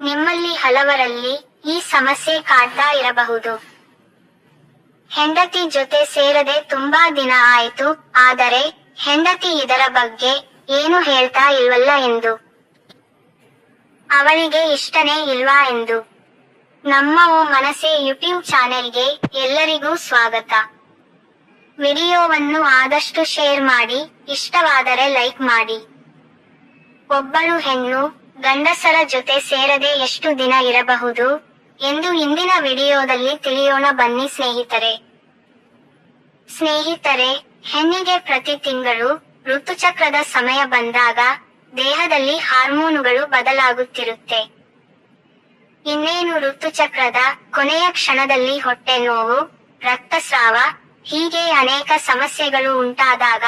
ನಿಮ್ಮಲ್ಲಿ ಹಲವರಲ್ಲಿ ಈ ಸಮಸ್ಯೆ ಕಾಡ್ತಾ ಇರಬಹುದು. ಹೆಂಡತಿ ಜೊತೆ ಸೇರದೆ ತುಂಬಾ ದಿನ ಆಯಿತು, ಆದರೆ ಹೆಂಡತಿ ಇದರ ಬಗ್ಗೆ ಏನು ಹೇಳ್ತಾ ಇಲ್ವಲ್ಲ ಎಂದು. ಅವಳಿಗೆ ಇಷ್ಟನೇ ಇಲ್ವಾ ಎಂದು. ನಮ್ಮ ಓ ಮನಸೆ ಯೂಟ್ಯೂಬ್ ಚಾನೆಲ್ಗೆ ಎಲ್ಲರಿಗೂ ಸ್ವಾಗತ. ವಿಡಿಯೋವನ್ನು ಆದಷ್ಟು ಶೇರ್ ಮಾಡಿ, ಇಷ್ಟವಾದರೆ ಲೈಕ್ ಮಾಡಿ. ಒಬ್ಬಳು ಹೆಣ್ಣು ಗಂಡಸರ ಜೊತೆ ಸೇರದೆ ಎಷ್ಟು ದಿನ ಇರಬಹುದು? ಎಂದು ಇಂದಿನ ವಿಡಿಯೋದಲ್ಲಿ ತಿಳಿಯೋಣ ಬನ್ನಿ ಸ್ನೇಹಿತರೆ. ಸ್ನೇಹಿತರೆ, ಹೆಣ್ಣಿಗೆ ಪ್ರತಿ ತಿಂಗಳು ಋತುಚಕ್ರದ ಸಮಯ ಬಂದಾಗ ದೇಹದಲ್ಲಿ ಹಾರ್ಮೋನುಗಳು ಬದಲಾಗುತ್ತಿರುತ್ತೆ. ಇನ್ನೇನು ಋತುಚಕ್ರದ ಕೊನೆಯ ಕ್ಷಣದಲ್ಲಿ ಹೊಟ್ಟೆ ನೋವು, ರಕ್ತಸ್ರಾವ, ಹೀಗೆ ಅನೇಕ ಸಮಸ್ಯೆಗಳು ಉಂಟಾದಾಗ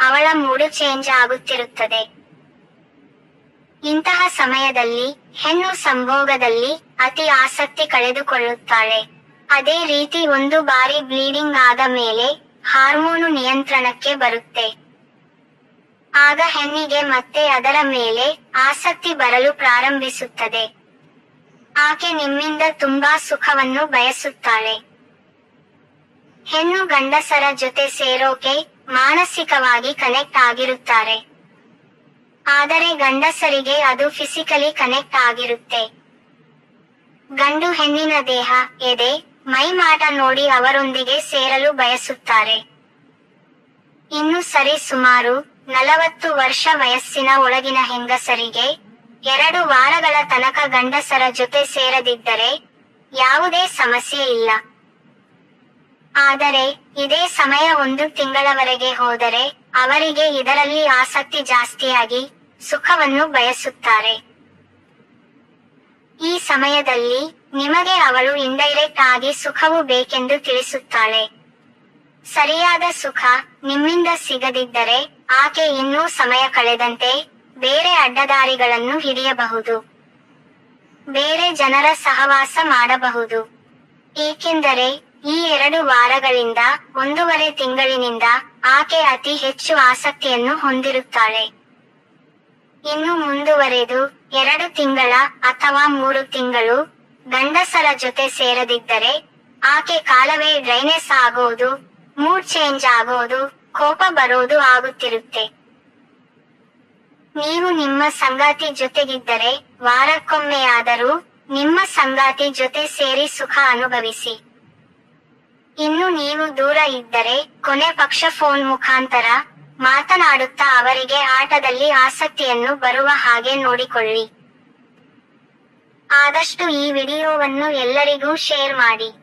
ಅವಳ ಮೂಡು ಚೇಂಜ್ ಆಗುತ್ತಿರುತ್ತದೆ. ಇಂತಹ ಸಮಯದಲ್ಲಿ ಹೆಣ್ಣು ಸಂಭೋಗದಲ್ಲಿ ಅತಿ ಆಸಕ್ತಿ ಕಳೆದುಕೊಳ್ಳುತ್ತಾಳೆ ಅದೇ ರೀತಿ ಒಂದು ಬಾರಿ ಬ್ಲೀಡಿಂಗ್ ಆದ ಮೇಲೆ ಹಾರ್ಮೋನು ನಿಯಂತ್ರಣಕ್ಕೆ ಬರುತ್ತೆ. ಆಗ ಹೆಣ್ಣಿಗೆ ಮತ್ತೆ ಅದರ ಮೇಲೆ ಆಸಕ್ತಿ ಬರಲು ಪ್ರಾರಂಭಿಸುತ್ತದೆ. ಆಕೆ ನಿಮ್ಮಿಂದ ತುಂಬಾ ಸುಖವನ್ನು ಬಯಸುತ್ತಾಳೆ. ಹೆಣ್ಣು ಗಂಡಸರ ಜೊತೆ ಸೇರೋಕೆ ಮಾನಸಿಕವಾಗಿ ಕನೆಕ್ಟ್ ಆಗಿರುತ್ತಾರೆ. ಆದರೆ ಗಂಡಸರಿಗೆ ಅದು ಫಿಸಿಕಲಿ ಕನೆಕ್ಟ್ ಆಗಿರುತ್ತೆ. ಗಂಡು ಹೆಣ್ಣಿನ ದೇಹ, ಎದೆ ಮೈಮಾಟ ನೋಡಿ ಅವರೊಂದಿಗೆ ಸೇರಲು ಬಯಸುತ್ತಾರೆ. ಇನ್ನು ಸರಿ ಸುಮಾರು ನಲವತ್ತು ವರ್ಷ ವಯಸ್ಸಿನ ಒಳಗಿನ ಹೆಂಗಸರಿಗೆ ಎರಡು ವಾರಗಳ ತನಕ ಗಂಡಸರ ಜೊತೆ ಸೇರದಿದ್ದರೆ ಯಾವುದೇ ಸಮಸ್ಯೆ ಇಲ್ಲ. ಆದರೆ ಇದೇ ಸಮಯ ಒಂದು ತಿಂಗಳವರೆಗೆ ಹೋದರೆ ಅವರಿಗೆ ಇದರಲ್ಲಿ ಆಸಕ್ತಿ ಜಾಸ್ತಿಯಾಗಿ ಸುಖವನ್ನು ಬಯಸುತ್ತಾರೆ. ಈ ಸಮಯದಲ್ಲಿ ನಿಮಗೆ ಅವಳು ಇಂಡೈರೆಕ್ಟ್ ಆಗಿ ಸುಖವು ಬೇಕೆಂದು ತಿಳಿಸುತ್ತಾಳೆ. ಸರಿಯಾದ ಸುಖ ನಿಮ್ಮಿಂದ ಸಿಗದಿದ್ದರೆ ಆಕೆ ಇನ್ನೂ ಸಮಯ ಕಳೆದಂತೆ ಬೇರೆ ಅಡ್ಡದಾರಿಗಳನ್ನು ಹಿಡಿಯಬಹುದು. ಬೇರೆ ಜನರ ಸಹವಾಸ ಮಾಡಬಹುದು. ಏಕೆಂದರೆ ಈ ಎರಡು ವಾರಗಳಿಂದ ಒಂದೂವರೆ ತಿಂಗಳಿನಿಂದ ಆಕೆ ಅತಿ ಹೆಚ್ಚು ಆಸಕ್ತಿಯನ್ನು ಹೊಂದಿರುತ್ತಾಳೆ. ಇನ್ನು ಮುಂದುವರೆದು ಎರಡು ತಿಂಗಳ ಅಥವಾ ಮೂರು ತಿಂಗಳು ಗಂಡಸರ ಜೊತೆ ಸೇರದಿದ್ದರೆ ಆಕೆ ಕಾಲವೇ ಡ್ರೈನೆಸ್ ಆಗೋದು, ಮೂಡ್ ಚೇಂಜ್ ಆಗೋದು, ಕೋಪ ಬರೋದು ಆಗುತ್ತಿರುತ್ತೆ. ನೀವು ನಿಮ್ಮ ಸಂಗಾತಿ ಜೊತೆಗಿದ್ದರೆ ವಾರಕ್ಕೊಮ್ಮೆಯಾದರೂ ನಿಮ್ಮ ಸಂಗಾತಿ ಜೊತೆ ಸೇರಿ ಸುಖ ಅನುಭವಿಸಿ. ಇನ್ನು ನೀವು ದೂರ ಇದ್ದರೆ ಕೊನೆ ಪಕ್ಷ ಫೋನ್ ಮುಖಾಂತರ ಮಾತನಾಡುತ್ತಾ ಅವರಿಗೆ ಆಟದಲ್ಲಿ ಆಸಕ್ತಿಯನ್ನು ಬರುವ ಹಾಗೆ ನೋಡಿಕೊಳ್ಳಿ. ಆದಷ್ಟು ಈ ವಿಡಿಯೋವನ್ನು ಎಲ್ಲರಿಗೂ ಶೇರ್ ಮಾಡಿ.